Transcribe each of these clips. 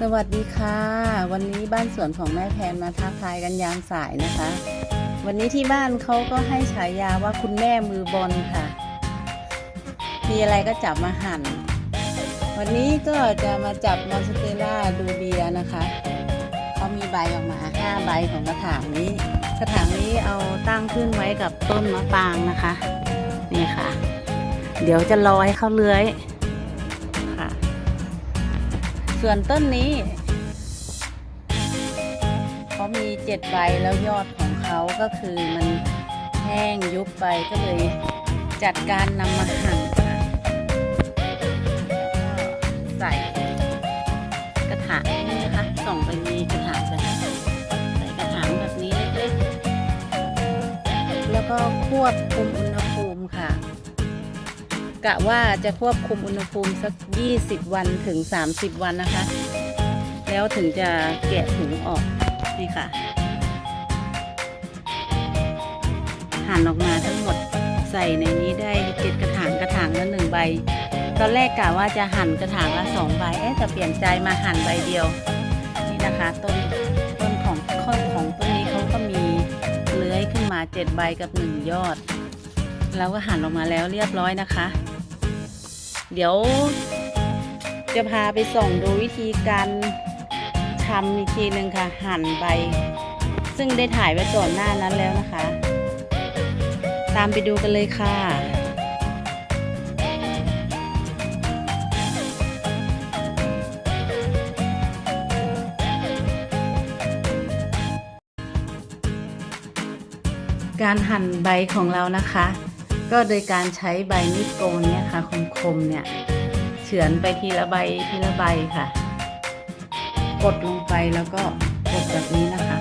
สวัสดีค่ะ วันนี้บ้านสวนของแม่แพนมาทักทายกันยามสายนะคะ วันนี้ที่บ้านเขาก็ให้ฉายาว่าคุณแม่มือบอลค่ะ มีอะไรก็จับมาหั่น วันนี้ก็จะมาจับมอนสเตล่าดูเบียนะคะเขามีใบออกมาห้าใบของกระถางนี้ กระถางนี้เอาตั้งขึ้นไว้กับต้นมะปรางนะคะนี่ค่ะ เดี๋ยวจะรอให้เขาเลื้อยค่ะ ส่วนต้นนี้เขามีเจ็ดใบแล้วยอดของเขาก็คือมันแห้งยุบไปก็เลยจัดการนำมาหั่นค่ะแล้วก็ใส่กระถางนี่นะคะส่องไปมีกระถางใส่กระถางแบบนี้เล็กๆแล้วก็ควบคุมอุณ กะว่าจะควบคุมอุณหภูมิสัก 20 วันถึง 30 วันนะคะ แล้วถึงจะแกะถุงออกนี่ค่ะ หั่นออกมาทั้งหมดใส่ในนี้ได้เจ็ดกระถางกระถางละหนึ่งใบ ตอนแรกกะว่าจะหั่นกระถางละสองใบ เอ๊ะแต่เปลี่ยนใจมาหั่นใบเดียว นี่นะคะต้นต้นของข้อของต้นนี้เขาก็มีเลื้อยขึ้นมาเจ็ดใบกับหนึ่งยอดเราก็หั่นออกมาแล้วเรียบร้อยนะคะ เดี๋ยว จะพาไปส่องดูวิธีการทำอีกทีหนึ่งค่ะ หั่นใบ ซึ่งได้ถ่ายไว้ก่อนหน้านั้นแล้วนะคะ ตามไปดูกันเลยค่ะการหั่นใบของเรานะคะ ก็โดยการใช้ใบมีดโกนเนี่ยค่ะคมๆเนี่ยเฉือนไปทีละใบทีละใบค่ะ กดลงไปแล้วก็กดแบบนี้นะคะ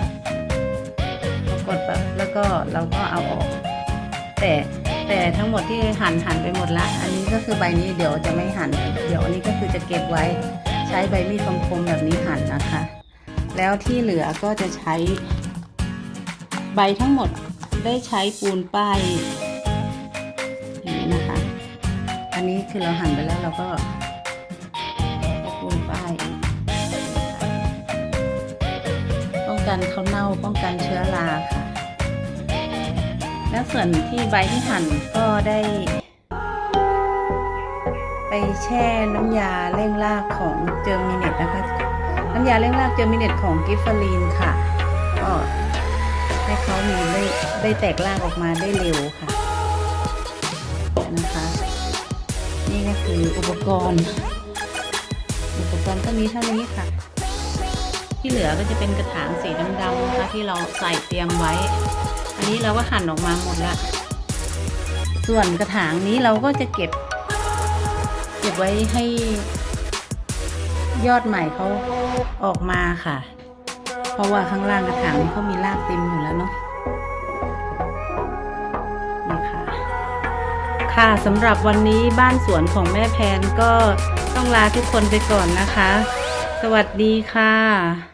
พอกดแบบแล้วก็เราก็เอาออก แต่แต่ทั้งหมดที่หั่นหั่นไปหมดละ อันนี้ก็คือใบนี้เดี๋ยวจะไม่หั่นเดี๋ยวอันนี้ก็คือจะเก็บไว้ใช้ใบมีดคมๆแบบนี้หั่นนะคะ แล้วที่เหลือก็จะใช้ใบทั้งหมดได้ใช้ปูนป้าย อย่างนี้นะคะ อันนี้คือเราหั่นไปแล้วเราก็ใช้ปูนป้ายป้องกันเขาเน่าป้องกันเชื้อราค่ะ และส่วนที่ใบที่หั่นก็ได้ ไปแช่น้ำยาเร่งรากของเจอร์มิเนตนะคะ น้ำยาเร่งรากเจอร์มิเนตของกิฟฟารีนค่ะ ก็ให้เขามีได้ได้แตกรากออกมาได้เร็วค่ะ คืออุปกรณ์ อุปกรณ์ก็มีเท่านี้ค่ะ ที่เหลือก็จะเป็นกระถางสีดำๆนะคะที่เราใส่เตรียมไว้ อันนี้เราก็หั่นออกมาหมดละส่วนกระถางนี้เราก็จะเก็บ เก็บไว้ให้ยอดใหม่เขาออกมาค่ะ เพราะว่าข้างล่างกระถางนี้เขามีรากเต็มอยู่แล้วเนาะ ค่ะสำหรับวันนี้บ้านสวนของแม่แพนก็ต้องลาทุกคนไปก่อนนะคะ สวัสดีค่ะ